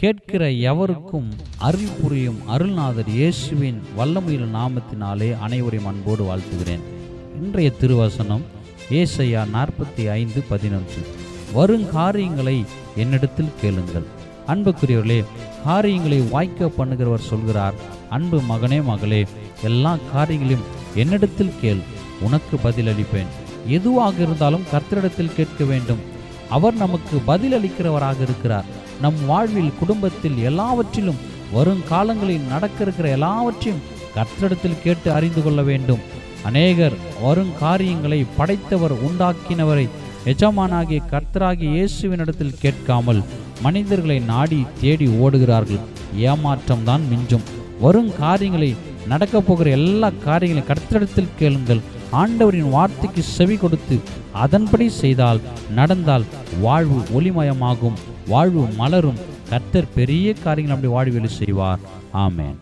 கேட்கிற எவருக்கும் அருள் புரியும் அருள்நாதர் இயேசுவின் வல்லமையில் நாமத்தினாலே அனைவரையும் அன்போடு வாழ்த்துகிறேன். இன்றைய திருவசனம் ஏசையா நாற்பத்தி ஐந்து பதினொன்று. வருங்காரியங்களை என்னிடத்தில் கேளுங்கள். அன்புக்குரியவர்களே காரியங்களை வாய்க்க பண்ணுகிறவர் சொல்கிறார் அன்பு மகனே மகளே எல்லா காரியங்களையும் என்னிடத்தில் கேள் உனக்கு பதிலளிப்பேன். எதுவாக இருந்தாலும் கர்த்தரிடத்தில் கேட்க வேண்டும். அவர் நமக்கு பதிலளிக்கிறவராக இருக்கிறார். நம் வாழ்வில் குடும்பத்தில் எல்லாவற்றிலும் வருங்காலங்களில் நடக்க இருக்கிற எல்லாவற்றையும் கர்த்தரிடத்தில் கேட்டு அறிந்து கொள்ள வேண்டும். அநேகர் வருங்காரியங்களை படைத்தவர் உண்டாக்கினவரை எஜமானாகிய கர்த்தராகிய இயேசுவினிடத்தில் கேட்காமல் மனிதர்களை நாடி தேடி ஓடுகிறார்கள். ஏமாற்றம் தான் மிஞ்சும். வரும் காரியங்களை நடக்கப் போகிற எல்லா காரியங்களையும் கர்த்தரிடத்தில் கேளுங்கள். ஆண்டவரின் வார்த்தைக்கு செவி கொடுத்து அதன்படி செய்தால் நடந்தால் வாழ்வு ஒளிமயமாகும் வாழ்வு மலரும். கர்த்தர் பெரிய காரியங்கள் அப்படி வாழ்வில் செய்வார். ஆமேன்.